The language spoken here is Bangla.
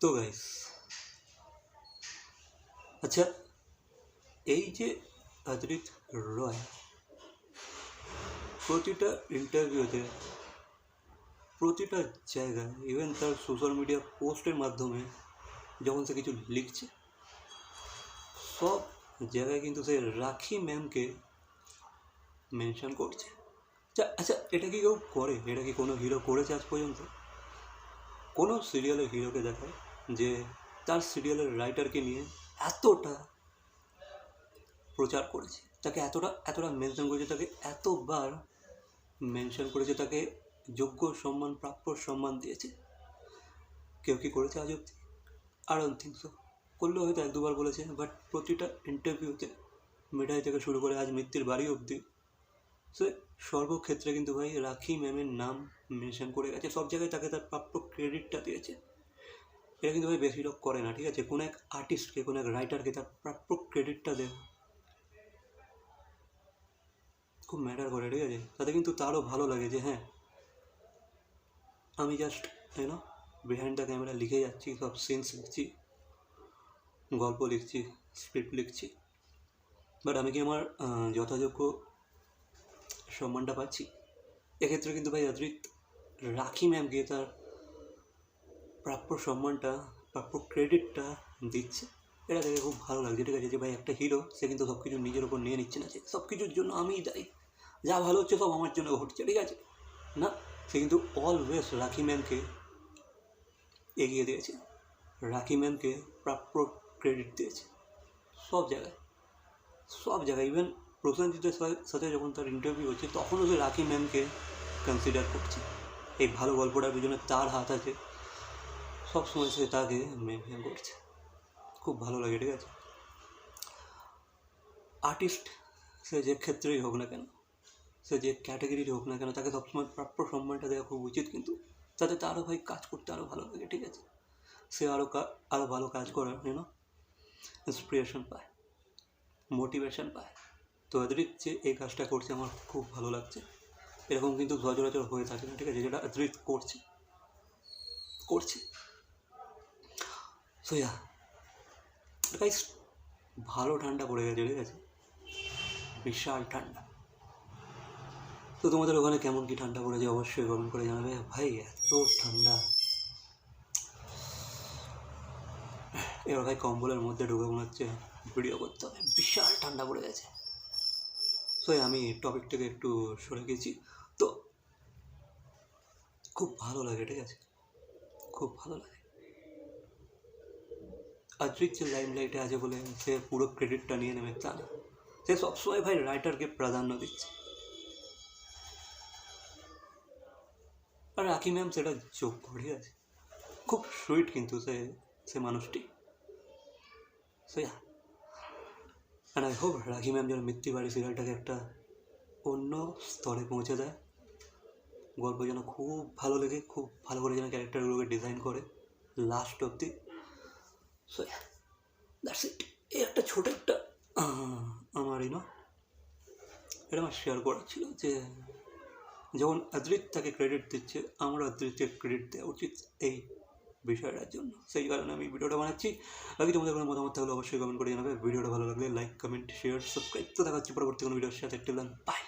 তো গাইস আচ্ছা এই যে অদ্রিত রয়, প্রতিটা ইন্টারভিউতে প্রতিটা জায়গায় ইভেন তার সোশ্যাল মিডিয়া পোস্টের মাধ্যমে, যখন সে কিছু লিখছে, সব জায়গায় কিন্তু সে রাখি ম্যামকে মেনশন করছে। আচ্ছা আচ্ছা এটা কি কেউ করে? এটা কি কোনো হিরো করেছে আজ পর্যন্ত? কোনো সিরিয়ালের হিরোকে দেখায়? যে তার সিরিয়ালের রাইটারকে নিয়ে এতটা প্রচার করেছে, তাকে এতটা এতটা মেনশন করেছে, তাকে এতবার মেনশন করেছে, তাকে যোগ্য সম্মান, প্রাপ্য সম্মান দিয়েছে। কেউ কি করেছে আজ অব্দি আর থিঙ্ক সো করলেও হয়তো এক দুবার বলেছে বাট প্রতিটা ইন্টারভিউতে মিঠাই থেকে শুরু করে আজ মৃত্যুর বাড়ি অবধি, সে সর্বক্ষেত্রে কিন্তু ভাই রাখি ম্যামের নাম মেনশন করে গেছে, সব জায়গায় তাকে তার প্রাপ্য ক্রেডিটটা দিয়েছে। এটা কিন্তু ভাই বেশি লোক করে না, ঠিক আছে? কোনো এক আর্টিস্টকে কোনো এক রাইটারকে তার প্রাপ্য ক্রেডিটটা দেয়। খুব ম্যাটার করে, ঠিক আছে? তাতে কিন্তু তারও ভালো লাগে যে হ্যাঁ আমি just you know behind the camera লিখে যাচ্ছি, সব সিনস লিখছি, গল্প লিখছি স্ক্রিপ্ট লিখছি। বাট আমি কি আমার যথাযোগ্য সম্মানটা পাচ্ছি? এক্ষেত্রে কিন্তু ভাই অদ্রিত রাখি ম্যামকে তার প্রাপ্য সম্মানটা, প্রাপ্য ক্রেডিটটা দিচ্ছে। এটা দেখে খুব ভালো লাগছে। ঠিক আছে, যে ভাই একটা হিরো সে কিন্তু সব কিছু নিজের ওপর নিয়ে নিচ্ছে না। যে সব কিছুর জন্য আমিই দায়ী। যা ভালো হচ্ছে সব আমার জন্য ঘটছে, ঠিক আছে? না, সে কিন্তু অলওয়েজ রাখি ম্যামকে এগিয়ে দিয়েছে। রাখি ম্যামকে প্রাপ্য ক্রেডিট দিয়েছে। সব জায়গায়। সব জায়গায়। ইভেন প্রসেনজিতের সাথে যখন তার ইন্টারভিউ হচ্ছে, তখনও সে রাখি ম্যামকে কনসিডার করছে। এই ভালো গল্পটার পিছনে তার হাত আছে। সবসময় সে তাকে মেনশন করছে। খুব ভালো লাগে, ঠিক আছে? আর্টিস্ট সে যে ক্ষেত্রেই হোক না কেন, সে যে ক্যাটাগরির হোক না কেন, তাকে সবসময় প্রাপ্য সম্মানটা দেওয়া খুব উচিত কিন্তু তাতে তারও ভাই কাজ করতে আরও ভালো লাগে, ঠিক আছে? সে আরও আরও ভালো কাজ করার ইউনো ইন্সপিরেশন পায় মোটিভেশন পায়। তো অদ্রিত যে এই কাজটা করছে আমার খুব ভালো লাগছে। এরকম কিন্তু সচরাচর হয়ে থাকে না, ঠিক আছে? যেটা অদ্রিত করছে করছে। সো গাইস ভালো ঠান্ডা পড়ে গেছে, ঠিক আছে? বিশাল ঠান্ডা। তো তোমাদের ওখানে কেমন কি ঠান্ডা পড়েছে অবশ্যই কমেন্ট করে জানাবে। ভাই, এত ঠান্ডা। এবার ভাই কম্বলের মধ্যে ঢুকে মনে হচ্ছে ভিডিও করতে হবে। বিশাল ঠান্ডা পড়ে গেছে। সো আমি টপিক থেকে একটু সরে গেছি। তো, খুব ভালো লাগে, ঠিক আছে? খুব ভালো লাগে। অদ্রিত যে লাইম লাইটে আছে বলে সে পুরো ক্রেডিটটা নিয়ে নেবে তা না সে সবসময় ভাই রাইটারকে প্রাধান্য দিচ্ছে। আর রাখি ম্যাম সেটা যোগ্য ঠিক আছে। খুব সুইট কিন্তু সে সে মানুষটি। অ্যান্ড আই হোপ রাখি ম্যাম যেন মৃত্যু বাড়ি সিরিয়ালটাকে একটা অন্য স্তরে পৌঁছে দেয়। গল্প যেন খুব ভালো লেগে খুব ভালো করে যেন ক্যারেক্টারগুলোকে ডিজাইন করে লাস্ট অবধি। সো দ্যাটস ইট এই একটা ছোট একটা আমার ইনো এটা আমার শেয়ার করার ছিল যে যখন অদ্রিত তাকে ক্রেডিট দিচ্ছে, আমার অদ্রিতকে ক্রেডিট দেওয়া উচিত এই বিষয়টার জন্য। সেই কারণে আমি ভিডিওটা বানাচ্ছি। বাকি তোমাদের কোনো মতামত থাকলে অবশ্যই কমেন্ট করে জানাবে। ভিডিওটা ভালো লাগলে লাইক কমেন্ট শেয়ার সাবস্ক্রাইব তো দেখা হচ্ছে পরবর্তী কোনো ভিডিওর সাথে। Till by